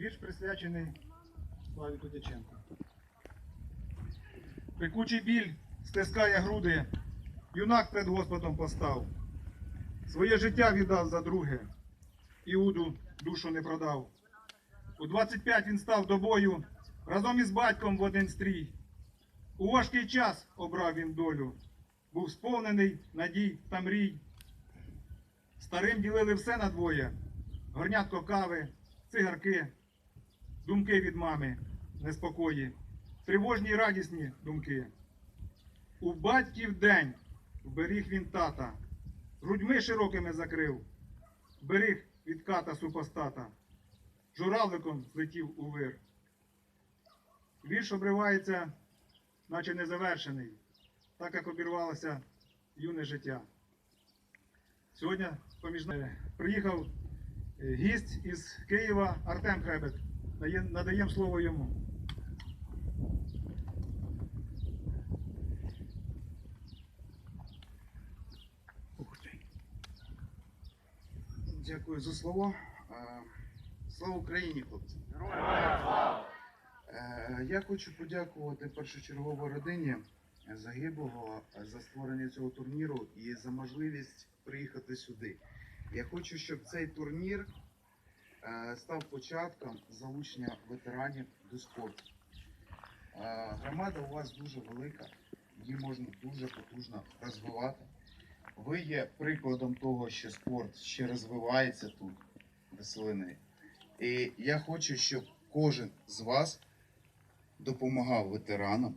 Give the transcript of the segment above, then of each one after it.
Вірш присвячений Славіку Дяченку. Пекучий біль стискає груди, юнак перед Господом постав. Своє життя віддав за друге, Іуду душу не продав. У 25 він став до бою, разом із батьком в один стрій. У важкий час обрав він долю, був сповнений надій та мрій. Старим ділили все на двоє, горнятко кави, цигарки, думки від мами, неспокої, тривожні й радісні думки. У батьків день вберіг він тата, грудьми широкими закрив, беріг від ката супостата, журавликом злетів у вир. Вірш обривається, наче незавершений, так як обірвалося юне життя. Сьогодні поміж приїхав е, гість із Києва Артем Хребет. Дає- Надаємо слово йому. Дякую за слово. Слава Україні, хлопці! Е, Я хочу подякувати першочергово родині загиблого за створення цього турніру і за можливість приїхати сюди. Я хочу, щоб цей турнір став початком залучення ветеранів до спорту. Е, Громада у вас дуже велика, її можна дуже потужно розвивати. Ви є прикладом того, що спорт ще розвивається тут, веселини. І я хочу, щоб кожен з вас допомагав ветеранам,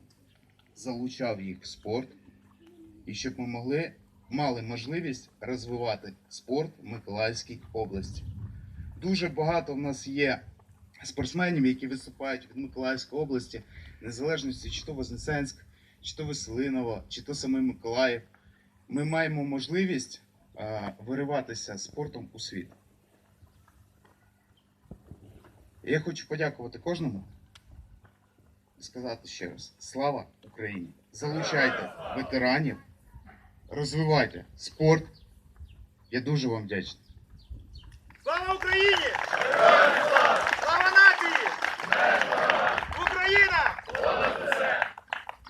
залучав їх в спорт, і щоб ми могли, мали можливість розвивати спорт в Миколаївській області. Дуже багато в нас є спортсменів, які виступають від Миколаївської області, незалежності, чи то Вознесенськ, чи то Веселинова, чи то саме Миколаїв ми маємо можливість вириватися спортом у світ. Я хочу подякувати кожному і сказати ще раз: слава Україні! Залучайте ветеранів, розвивайте спорт. Я дуже вам вдячний. Слава Україні!